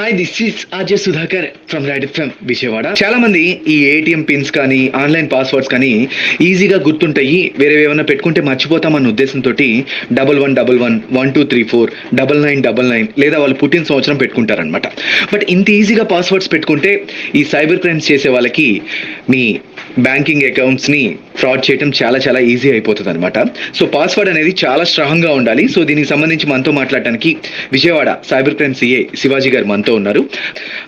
Hi this is RJ Sudhakar from ride from Vijayawada చాలా మంది ఈ ఏటీఎం పిన్స్ కానీ ఆన్లైన్ పాస్వర్డ్స్ కానీ ఈజీగా గుర్తుంటాయి. వేరే ఏమైనా పెట్టుకుంటే మర్చిపోతామన్న ఉద్దేశంతో double one double one one two three four double nine double nine లేదా వాళ్ళు పుట్టిన సంవత్సరం పెట్టుకుంటారనమాట బట్ ఇంత ఈజీగా పాస్వర్డ్స్ పెట్టుకుంటే ఈ సైబర్ క్రైమ్స్ చేసే వాళ్ళకి మీ బ్యాంకింగ్ అకౌంట్స్ని ఫ్రాడ్ చేయడం చాలా చాలా ఈజీ అయిపోతుంది అనమాట సో పాస్వర్డ్ అనేది చాలా స్ట్రాంగ్గా ఉండాలి. సో దీనికి సంబంధించి మనతో మాట్లాడటానికి Vijayawada cyber crime CA Shivaji గారు మనతో ఉన్నారు.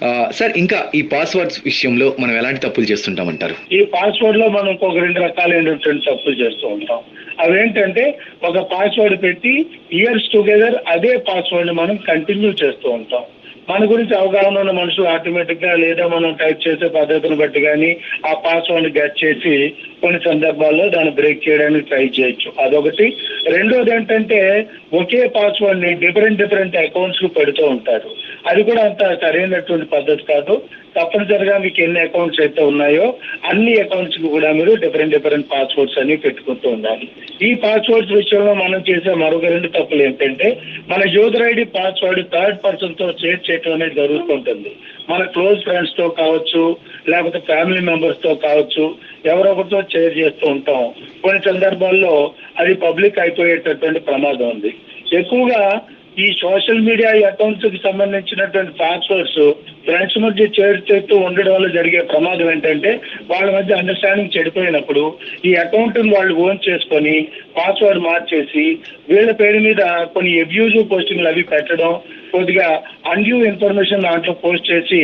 ఆ, సార్ ఇంకా ఈ పాస్వర్డ్స్ విషయంలో మనం ఎలాంటి తప్పులు చేస్తుంటామంటారు? ఈ పాస్వర్డ్లో మనం ఒక రెండు రకాలైనటువంటి తప్పులు చేస్తూ ఉంటాం. అవేంటంటే ఒక పాస్వర్డ్ పెట్టి ఇయర్స్ టుగెదర్ అదే పాస్వర్డ్ని మనం కంటిన్యూ చేస్తూ ఉంటాం. మన గురించి అవగాహన ఉన్న మనుషులు ఆటోమేటిక్గా లేదా మనం టైప్ చేసే పద్ధతిని బట్టి కానీ ఆ పాస్వర్డ్ గెట్ చేసి కొన్ని సందర్భాల్లో దాన్ని బ్రేక్ చేయడానికి ట్రై చేయొచ్చు. అదొకటి. రెండోది ఏంటంటే ఒకే పాస్వర్డ్ని డిఫరెంట్ డిఫరెంట్ అకౌంట్స్కు పెడుతూ ఉంటారు. అది కూడా అంత సరైనటువంటి పద్ధతి కాదు. తప్పనిసరిగా మీకు ఎన్ని అకౌంట్స్ అయితే ఉన్నాయో అన్ని అకౌంట్స్కి కూడా మీరు డిఫరెంట్ డిఫరెంట్ పాస్వర్డ్స్ అన్ని పెట్టుకుంటూ ఉండాలి. ఈ పాస్వర్డ్స్ విషయంలో మనం చేసే మరొక రెండు తప్పులు ఏంటంటే మన యూజర్ ఐడి పాస్వర్డ్ థర్డ్ పర్సన్తో షేర్ చేయడం అనేది జరుగుతుంటుంది. మన క్లోజ్ ఫ్రెండ్స్తో కావచ్చు లేకపోతే ఫ్యామిలీ మెంబర్స్తో కావచ్చు ఎవరొకరితో షేర్ చేస్తూ ఉంటాం. కొన్ని సందర్భాల్లో అది పబ్లిక్ అయిపోయేటటువంటి ప్రమాదం ఉంది. ఎక్కువగా ఈ సోషల్ మీడియా అకౌంట్స్కి సంబంధించినటువంటి పాస్వర్డ్స్ ఫ్రెండ్స్ మధ్య షేర్ చేస్తూ ఉండడం వల్ల జరిగే ప్రమాదం ఏంటంటే వాళ్ళ మధ్య అండర్స్టాండింగ్ చెడిపోయినప్పుడు ఈ అకౌంట్ వాళ్ళు ఓన్ చేసుకొని పాస్వర్డ్ మార్చేసి వీళ్ళ పేరు మీద కొన్ని అబ్యూజివ్ పోస్టింగ్లు అవి పెట్టడం కొద్దిగా అన్యూ ఇన్ఫర్మేషన్ దాంట్లో పోస్ట్ చేసి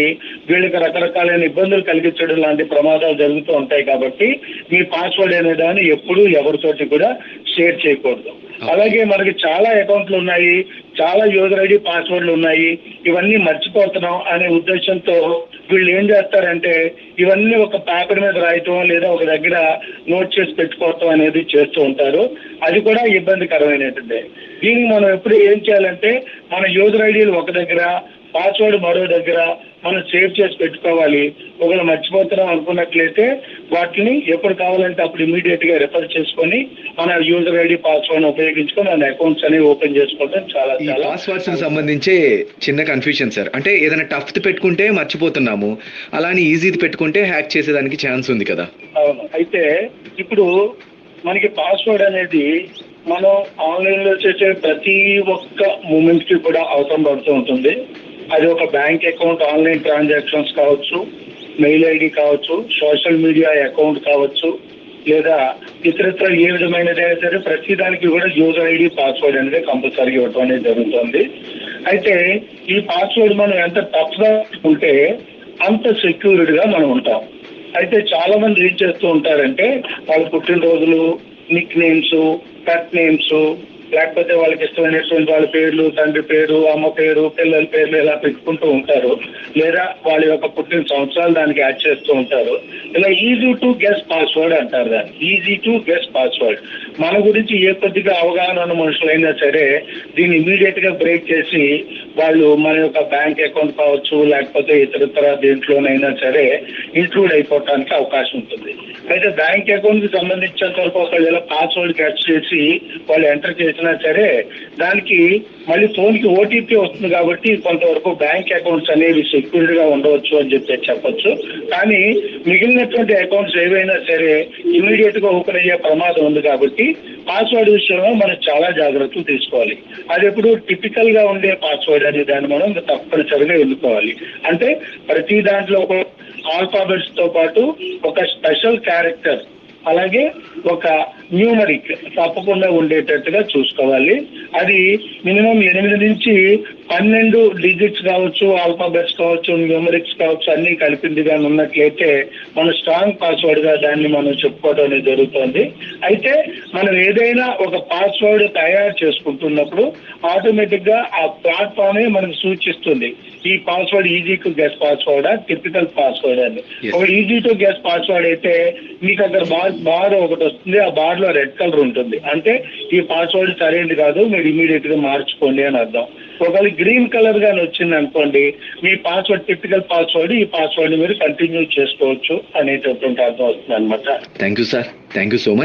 వీళ్ళకి రకరకాలైన ఇబ్బందులు కలిగించడం లాంటి ప్రమాదాలు జరుగుతూ ఉంటాయి కాబట్టి మీ పాస్వర్డ్ అనే దాన్ని ఎప్పుడూ ఎవరితోటి కూడా షేర్ చేయకూడదు. అలాగే మనకి చాలా అకౌంట్లు ఉన్నాయి చాలా యూజర్ ఐడి పాస్వర్డ్లు ఉన్నాయి ఇవన్నీ మర్చిపోతున్నాం అనే ఉద్దేశంతో వీళ్ళు ఏం చేస్తారంటే ఇవన్నీ ఒక పేపర్ మీద రాయటం లేదా ఒక దగ్గర నోట్ చేసి పెట్టుకోవటం అనేది చేస్తూ ఉంటారు. అది కూడా ఇబ్బందికరమైనటువంటి దీనికి మనం ఎప్పుడు ఏం చేయాలంటే మన యూజర్ ఐడీలు ఒక దగ్గర పాస్వర్డ్ మరో దగ్గర మనం సేవ్ చేసి పెట్టుకోవాలి. ఒకవేళ మర్చిపోతున్నాం అనుకున్నట్లయితే వాటిని ఎప్పుడు కావాలంటే అప్పుడు ఇమీడియట్గా రెఫర్ చేసుకొని మన యూజర్ ఐడి పాస్వర్డ్ ఉపయోగించుకొని మన అకౌంట్స్ అనేవి ఓపెన్ చేసుకోవడం చాలా చాలా పాస్వర్డ్స్ సంబంధించే చిన్న కన్ఫ్యూజన్ సార్ అంటే ఏదైనా టఫ్ పెట్టుకుంటే మర్చిపోతున్నాము. అలానే ఈజీది పెట్టుకుంటే హ్యాక్ చేసేదానికి ఛాన్స్ ఉంది కదా. అవును. అయితే ఇప్పుడు మనకి పాస్వర్డ్ అనేది మనం ఆన్లైన్లో చేసే ప్రతి ఒక్క మూమెంట్కి కూడా అవసరం పడుతూ ఉంటుంది. అది ఒక బ్యాంక్ అకౌంట్ ఆన్లైన్ ట్రాన్సాక్షన్స్ కావచ్చు మెయిల్ ఐడి కావచ్చు సోషల్ మీడియా అకౌంట్ కావచ్చు లేదా ఇతరత్ర ఏ విధమైనదైనా సరే ప్రతి దానికి కూడా యూజర్ ఐడి పాస్వర్డ్ అనేది కంపల్సరీ ఇవ్వటం అనేది జరుగుతుంది. అయితే ఈ పాస్వర్డ్ మనం ఎంత తప్పుగా ఉంటే అంత సెక్యూర్డ్గా మనం ఉంటాం. అయితే చాలా మంది ఏం చేస్తూ ఉంటారంటే వాళ్ళ పుట్టినరోజులు నిక్ నేమ్స్ పెట్ నేమ్స్ లేకపోతే వాళ్ళకి ఇష్టమైనటువంటి వాళ్ళ పేర్లు తండ్రి పేరు అమ్మ పేరు పిల్లల పేర్లు ఇలా పెట్టుకుంటూ ఉంటారు. లేదా వాళ్ళ యొక్క పుట్టిన సంవత్సరాలు దానికి యాడ్ చేస్తూ ఉంటారు. ఇలా ఈజీ టు గెస్ పాస్వర్డ్ అంటారు దాన్ని. ఈజీ టు గెస్ పాస్వర్డ్ మన గురించి ఏ కొద్దిగా అవగాహన ఉన్న మనుషులైనా సరే దీన్ని ఇమీడియట్గా బ్రేక్ చేసి వాళ్ళు మన యొక్క బ్యాంక్ అకౌంట్ కావచ్చు లేకపోతే ఇతరతర దేంట్లోనైనా సరే ఇంక్లూడ్ అయిపోవటానికి అవకాశం ఉంటుంది. అయితే బ్యాంక్ అకౌంట్కి సంబంధించినంత వరకు ఒకవేళ పాస్వర్డ్ క్యాచ్ చేసి వాళ్ళు ఎంటర్ చేసినా సరే దానికి మళ్ళీ ఫోన్కి ఓటీపీ వస్తుంది కాబట్టి కొంతవరకు బ్యాంక్ అకౌంట్స్ అనేవి సెక్యూర్డ్గా ఉండవచ్చు అని చెప్పి చెప్పొచ్చు. కానీ మిగిలినటువంటి అకౌంట్స్ ఏవైనా సరే ఇమీడియట్గా ఓపెన్ అయ్యే ప్రమాదం ఉంది కాబట్టి పాస్వర్డ్ విషయంలో మనం చాలా జాగ్రత్తలు తీసుకోవాలి. అది ఎప్పుడు టిపికల్గా ఉండే పాస్వర్డ్ అనే దాన్ని మనం తప్పనిసరిగా ఎన్నుకోవాలి. అంటే ప్రతి దాంట్లో ఒక ఆల్ఫాబెట్స్తో పాటు ఒక స్పెషల్ క్యారెక్టర్ అలాగే ఒక న్యూమరిక్ తప్పకుండా ఉండేటట్టుగా చూసుకోవాలి. అది మినిమం ఎనిమిది నుంచి పన్నెండు డిజిట్స్ కావచ్చు ఆల్ఫాబెట్స్ కావచ్చు న్యూమరిక్స్ కావచ్చు అన్ని కలిపిందిగా ఉన్నట్లయితే మన స్ట్రాంగ్ పాస్వర్డ్గా దాన్ని మనం చెప్పుకోవడం అనేది జరుగుతుంది. అయితే మనం ఏదైనా ఒక పాస్వర్డ్ తయారు చేసుకుంటున్నప్పుడు ఆటోమేటిక్గా ఆ ప్లాట్ఫామే మనకు సూచిస్తుంది. ఈ password easy to guess password typical password అని. ఒక ఈజీ టు గెస్ పాస్వర్డ్ అయితే మీకు అక్కడ బార్ బార్ ఒకటి వస్తుంది ఆ బార్లో రెడ్ కలర్ ఉంటుంది. అంటే ఈ పాస్వర్డ్ సరైనది కాదు మీరు ఇమీడియట్గా మార్చుకోండి అని అర్థం. ఒకవేళ గ్రీన్ కలర్ గాని వచ్చింది అనుకోండి మీ పాస్వర్డ్ టిపికల్ పాస్వర్డ్ ఈ పాస్వర్డ్ మీరు కంటిన్యూ చేసుకోవచ్చు అనేటటువంటి అర్థం వస్తుంది అనమాట thank you sir thank you so much